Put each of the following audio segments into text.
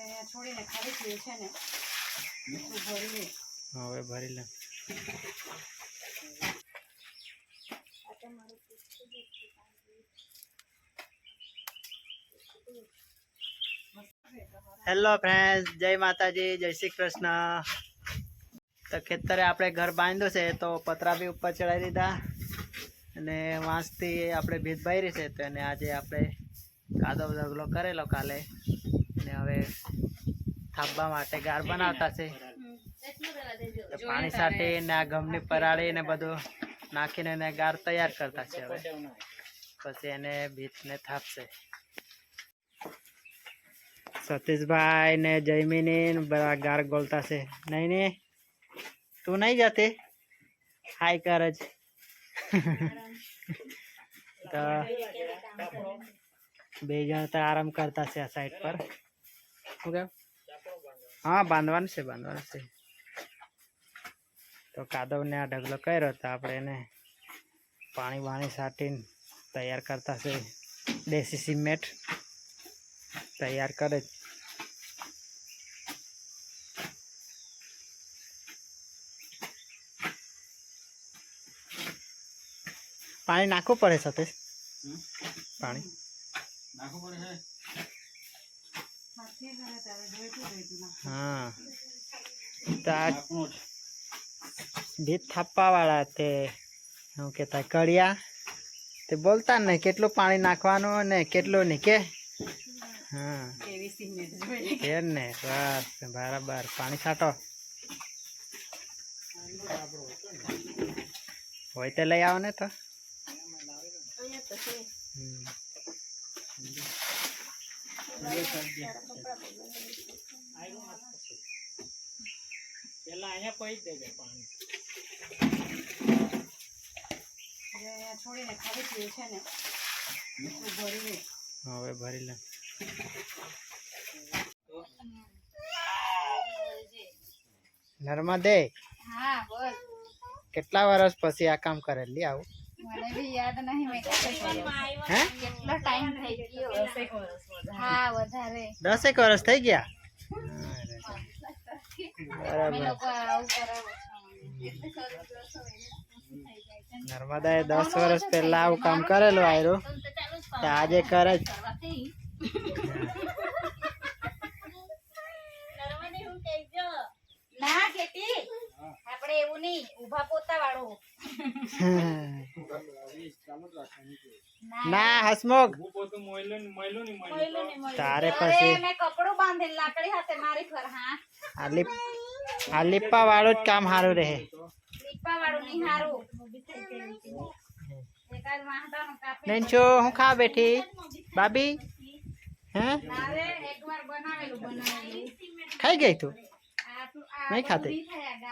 અહીંયા છોડીને ખાલી થયું છે ને ભરી હવે ભરી લે. હેલો ફ્રેન્ડ જય માતાજી જય શ્રી કૃષ્ણ. તો ખેતરે આપણે ઘર બાંધ્યું છે તો પતરા બી ઉપર ચડાવી દીધા. અને વાંસથી આપણે ભીત બારી છે તો એને આજે આપણે કાદો ઢગલો કરેલો કાલે. અને હવે થાંભવા માટે ગાર બનાવતા છે. પાણી સાથે આ ગમની પરાળી ને બધું નાખીને એને ગાર તૈયાર કરતા છે હવે. પછી એને ભીતને થાપશે. સતીશભાઈ ને જયમીની બધા ગાર ગોલતા છે. નહીં ને? તું નહીં જતી? હાય કર જ. તો બે જણ તો આરામ કરતા છે આ સાઈડ પર. કેમ હા બાંધવાનું છે બાંધવાનું છે. તો કાદવને આ ઢગલો કર્યો તો આપણે એને પાણી વાણી સાટીને તૈયાર કરતા છે. દેશી સિમેન્ટ તૈયાર કરે. પાણી નાખવું પડે સતીશ? પાણી? હા. તો આ ભીત તે શું કહેતા કડિયા તે બોલતા ને કેટલું પાણી નાખવાનું ને કેટલું નહીં કે? હા. એ ને બસ બરાબર. પાણી છાંટો. હોય તો લઈ આવો ને તો. જે છોડીને ખાલી છે ને ભરી હવે ભરી લે. નર્મદે કેટલા વર્ષ પછી આ કામ કરેલી? આવું. મને બી યાદ નહીં મેં ક્યારે કર્યું. હે? કેટલો ટાઈમ થઈ ગયો. હા વધારે. દસેક વર્ષ થઈ ગયા? અમે બરાબર. લોકો આવું કરાવો નર્મદાએ દસ વર્ષ પહેલા આવું કામ કરેલું આયરું. તો આજે કરે જ. ના કેટી. આપણે એવું નહીં ઊભા પોતા વાળું ના હસમુખ તારે પછી મેં કપડું બાંધેલ લાકડી હાથે મારી ફર હા આ લીપ આ લીપા વાળું જ કામ સારું રહે લીપા વાળું નહીં હારું એકાદ વાંસદાનું કાપી નેન્ચો હું ખા બેઠી બાબી હે તારે એકવાર બનાવેલું બનાવેલું ખાઈ ગઈ તું આ તું આ નહીં ખાતી ઊભી થયા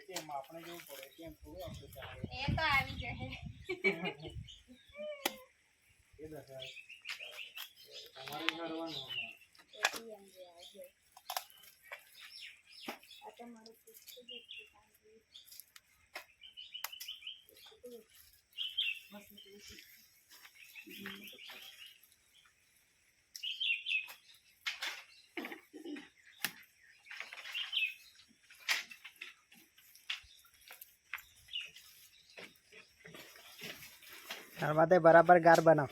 ભરેલું છે કે પછી વાતો નહીં કરે એમ કરીને તો. બનાવેલું. ઓ, એ વાત હવે સારી આપણે પાવડે એ તો આવી જશે નર્મદે બરાબર ગાર બનાવ.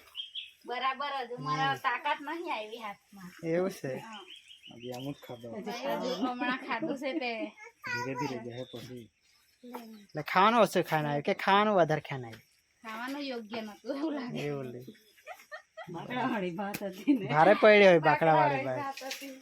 બરાબર જ મારા તાકાત નહીં આવી હાથમાં. એવું છે. હજી અમુક ખાધો. હમણાં ખાધું છે તે. ધીરે ધીરે જાય પછી. એટલે ખાવાનું ઓછું ખાઈને આવ્યું કે ખાવાનું વધારે ખાઈને ખાવાનું યોગ્ય નતું એવું લાગે. આવ્યું એવું લે. ભારે પડ્યો હોય બાકડા વાળી ભાઈ હતી.